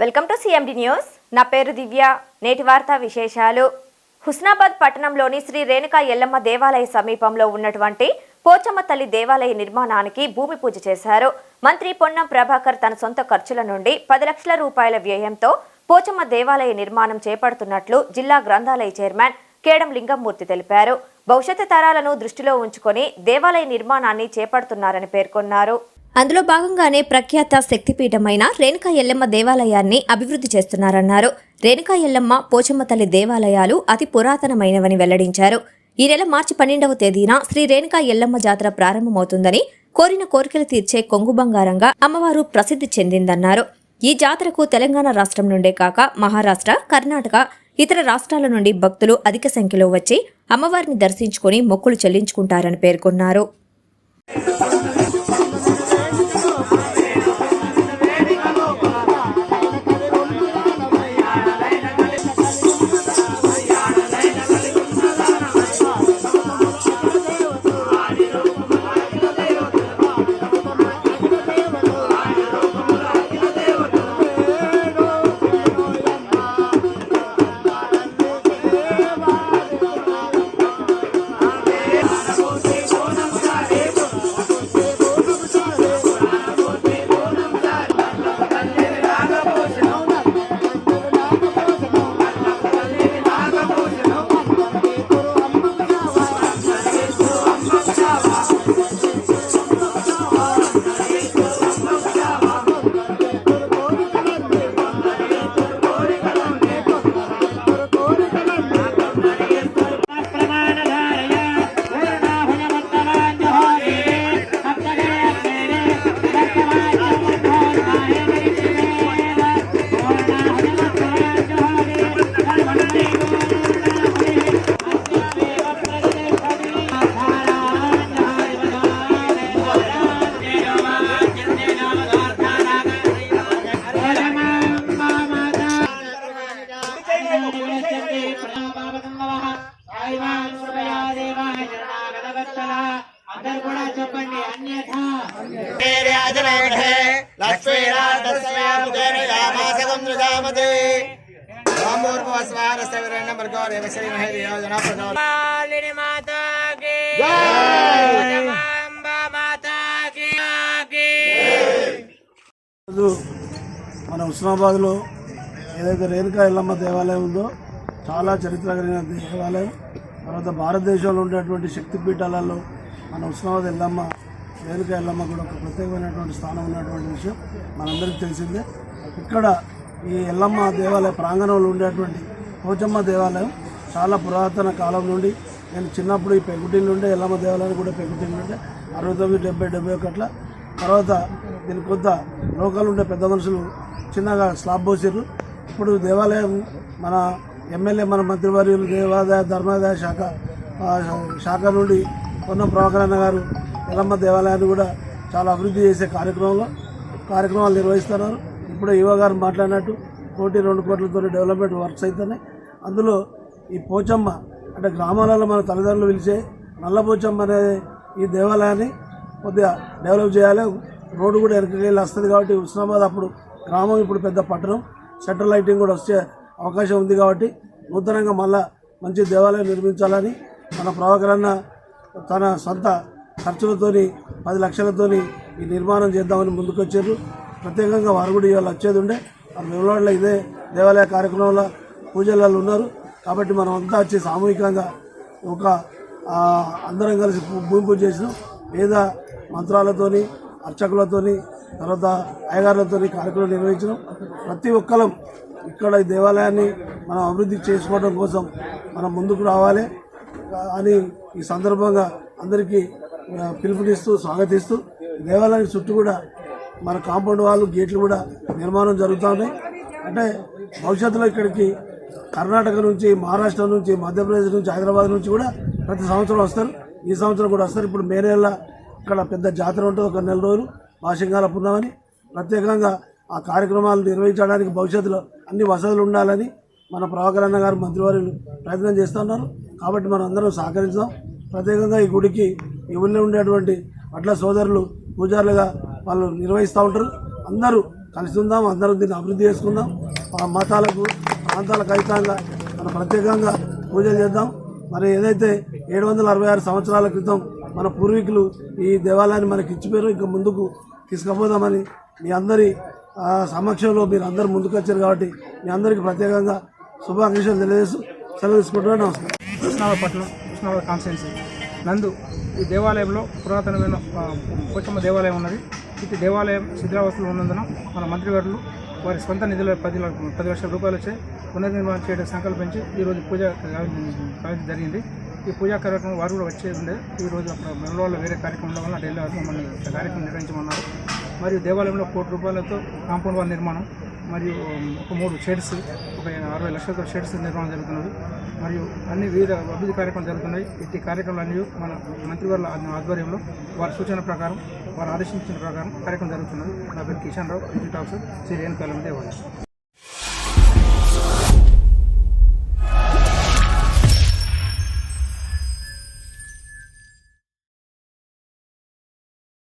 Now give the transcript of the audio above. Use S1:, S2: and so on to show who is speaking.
S1: Welcome to CMD news నా పేరు దివ్య. నేటి వార్తా విశేషాలు. హుస్నాబాద్ పట్టణంలోని శ్రీ రేణుకా ఎల్లమ్మ దేవాలయ సమీపంలో ఉన్నటువంటి పోచమ్మ తల్లి దేవాలయ నిర్మాణానికి భూమి పూజ చేశారు. మంత్రి పొన్నం ప్రభాకర్ తన సొంత ఖర్చుల నుండి పది లక్షల రూపాయల వ్యయంతో పోచమ్మ దేవాలయ నిర్మాణం చేపడుతున్నట్లు జిల్లా గ్రంథాలయ చైర్మన్ కేడం లింగంమూర్తి తెలిపారు. భవిష్యత్తు తరాలను దృష్టిలో ఉంచుకొని దేవాలయ నిర్మాణాన్ని చేపడుతున్నారని పేర్కొన్నారు. అందులో భాగంగానే ప్రఖ్యాత శక్తిపీఠమైన రేణుకా ఎల్లమ్మ దేవాలయాన్ని అభివృద్ధి చేస్తున్నారన్నారు. రేణుకా ఎల్లమ్మ పోచమ్మ తల్లి దేవాలయాలు అతి పురాతనమైనవని వెల్లడించారు. ఈ నెల మార్చి పన్నెండవ తేదీన శ్రీ రేణుకా ఎల్లమ్మ జాతర ప్రారంభమవుతుందని కోరిన కోరికలు తీర్చే కొంగు బంగారంగా అమ్మవారు ప్రసిద్ధి చెందిందన్నారు. ఈ జాతరకు తెలంగాణ రాష్ట్రం నుండే కాక మహారాష్ట్ర కర్ణాటక ఇతర రాష్ట్రాల నుండి భక్తులు అధిక సంఖ్యలో వచ్చి అమ్మవారిని దర్శించుకొని మొక్కులు చెల్లించుకుంటారని పేర్కొన్నారు.
S2: చెప్పండి అన్యథా.
S3: మన హుస్నాబాద్లో ఏదైతే రేణుకా ఎల్లమ్మ దేవాలయం ఉందో చాలా చరిత్ర కలిగిన దేవాలయం. తర్వాత భారతదేశంలో ఉండేటువంటి శక్తిపీఠాలలో మన హుస్నాబాద్ ఎల్లమ్మ రేణుకా ఎల్లమ్మ కూడా ఒక ప్రత్యేకమైనటువంటి స్థానం ఉన్నటువంటి విషయం మనందరికీ తెలిసిందే. ఇక్కడ ఈ ఎల్లమ్మ దేవాలయ ప్రాంగణంలో ఉండేటువంటి పోచమ్మ దేవాలయం చాలా పురాతన కాలం నుండి నేను చిన్నప్పుడు ఈ పెంకుటిల్లు ఉండే ఎల్లమ్మ దేవాలయం కూడా పెంకుటిల్లు ఉండే అరవై తొమ్మిది డెబ్బై డెబ్బై ఒకట్ల. తర్వాత దీని కొద్ద లోకల్ ఉండే పెద్ద మనుషులు చిన్నగా స్లాబ్ పోసారు ఇప్పుడు దేవాలయం మన ఎమ్మెల్యే మన మంత్రివర్యులు దేవాదాయ ధర్మాదాయ శాఖ శాఖ నుండి పొన్నం ప్రభాకర్ అన్న గారు ఎల్లమ్మ దేవాలయాన్ని కూడా చాలా అభివృద్ధి చేసే కార్యక్రమంలో కార్యక్రమాలు నిర్వహిస్తున్నారు. ఇప్పుడు యువ గారు మాట్లాడినట్టు కోటి రెండు కోట్లతో డెవలప్మెంట్ వర్క్స్ అవుతున్నాయి అందులో ఈ పోచమ్మ అంటే గ్రామాలలో మన తల్లిదండ్రులు పిలిచే నల్ల పోచమ్మ అనే ఈ దేవాలయాన్ని కొద్దిగా డెవలప్ చేయాలి. రోడ్డు కూడా వెనకకి వస్తుంది కాబట్టి హుస్నాబాద్ అప్పుడు గ్రామం ఇప్పుడు పెద్ద పట్టణం. సెంట్రల్ లైటింగ్ కూడా వచ్చే అవకాశం ఉంది కాబట్టి నూతనంగా మళ్ళా మంచి దేవాలయం నిర్మించాలని మన ప్రభాకరన్న తన సొంత ఖర్చులతోని పది లక్షలతోని ఈ నిర్మాణం చేద్దామని ముందుకొచ్చారు. ప్రత్యేకంగా వారు కూడా ఇవాళ వచ్చేది ఉండే మన ఇదే దేవాలయ కార్యక్రమంలో పూజలలో ఉన్నారు. కాబట్టి మనం అంతా వచ్చి సామూహికంగా ఒక అందరం కలిసి భూమి పూజ చేసినాం. వేద మంత్రాలతోని అర్చకులతోని తర్వాత అయ్యగారులతోని కార్యక్రమం నిర్వహించడం ప్రతి ఒక్కరం ఇక్కడ ఈ దేవాలయాన్ని మనం అభివృద్ధి చేసుకోవడం కోసం మనం ముందుకు రావాలి. అని ఈ సందర్భంగా అందరికీ పిలుపునిస్తూ స్వాగతిస్తూ దేవాలయం దేవాలయానికి చుట్టూ కూడా మన కాంపౌండ్ వాళ్ళు గేట్లు కూడా నిర్మాణం జరుగుతూ ఉన్నాయి. అంటే భవిష్యత్తులో ఇక్కడికి కర్ణాటక నుంచి మహారాష్ట్ర నుంచి మధ్యప్రదేశ్ నుంచి హైదరాబాద్ నుంచి కూడా ప్రతి సంవత్సరం వస్తారు. ఈ సంవత్సరం కూడా వస్తారు. ఇప్పుడు మే నెల ఇక్కడ పెద్ద జాతర ఉంటుంది. ఒక నెల రోజులు భాషంగాల పున్నామని ప్రత్యేకంగా ఆ కార్యక్రమాలు నిర్వహించడానికి భవిష్యత్తులో అన్ని వసతులు ఉండాలని మన ప్రభాకర్ అన్న గారు మంత్రివారు ప్రయత్నం చేస్తున్నారు కాబట్టి మనం అందరం సహకరించాం ప్రత్యేకంగా ఈ గుడికి ఈ ఊళ్ళో ఉండేటువంటి అట్ల సోదరులు పూజారులుగా వాళ్ళు నిర్వహిస్తూ ఉంటారు. అందరూ కలిసి ఉందాం అందరం దీన్ని అభివృద్ధి చేసుకుందాం. మా మతాలకు ప్రాంతాలకు అయితంగా మనం ప్రత్యేకంగా పూజలు చేద్దాం. మరి ఏదైతే ఏడు వందల అరవై ఆరు సంవత్సరాల క్రితం మన పూర్వీకులు ఈ దేవాలయాన్ని మనకి ఇచ్చిపోయారు ఇంకా ముందుకు తీసుకుపోదామని మీ అందరి ఆ, సమక్షంలో మీరు అందరు ముందుకు వచ్చారు కాబట్టి మీ అందరికీ ప్రత్యేకంగా శుభాకాంక్షలు తెలియజేస్తూ సెలవు తీసుకుంటున్నాను. నమస్కారం
S4: కృష్ణాపట్నం కృష్ణావతి కాన్స్టెన్సీ నందు ఈ దేవాలయంలో పురాతనమైన ఆ, పోచమ్మ దేవాలయం ఉన్నది. ఇది దేవాలయం శిథిలావస్థలో ఉన్నందున మన మంత్రివర్యులు వారి సొంత నిధుల పది పది లక్షల రూపాయలు వచ్చి పునర్నిర్మాణం చేయడం సంకల్పించి ఈరోజు పూజ కావించడం జరిగింది. ఈ పూజా కార్యక్రమం వారు కూడా వచ్చే ఉండే. ఈరోజు అక్కడ బెంగళూరులో వేరే కార్యక్రమం ఉండడం వల్ల ఢిల్లీ వారు మమ్మల్ని కార్యక్రమం నిర్వహించమన్నారు. మరియు దేవాలయంలో కోటి రూపాయలతో కాంపౌండ్ వాల్ నిర్మాణం మరియు ఒక మూడు షెడ్స్ ఒక అరవై లక్షలతో షెడ్స్ నిర్మాణం జరుగుతున్నది. మరియు అన్ని వివిధ అభివృద్ధి కార్యక్రమాలు జరుగుతున్నాయి. ఇట్టి కార్యక్రమాలన్నీ మన మంత్రివర్ల ఆధ్వర్యంలో వారి సూచన ప్రకారం వారు ఆదేశించిన ప్రకారం కార్యక్రమం జరుగుతున్నది. నా పేరు కిషన్ రావు డిజిటల్ ఆఫీసర్ శ్రీ రేణుకాలం దేవాలయం.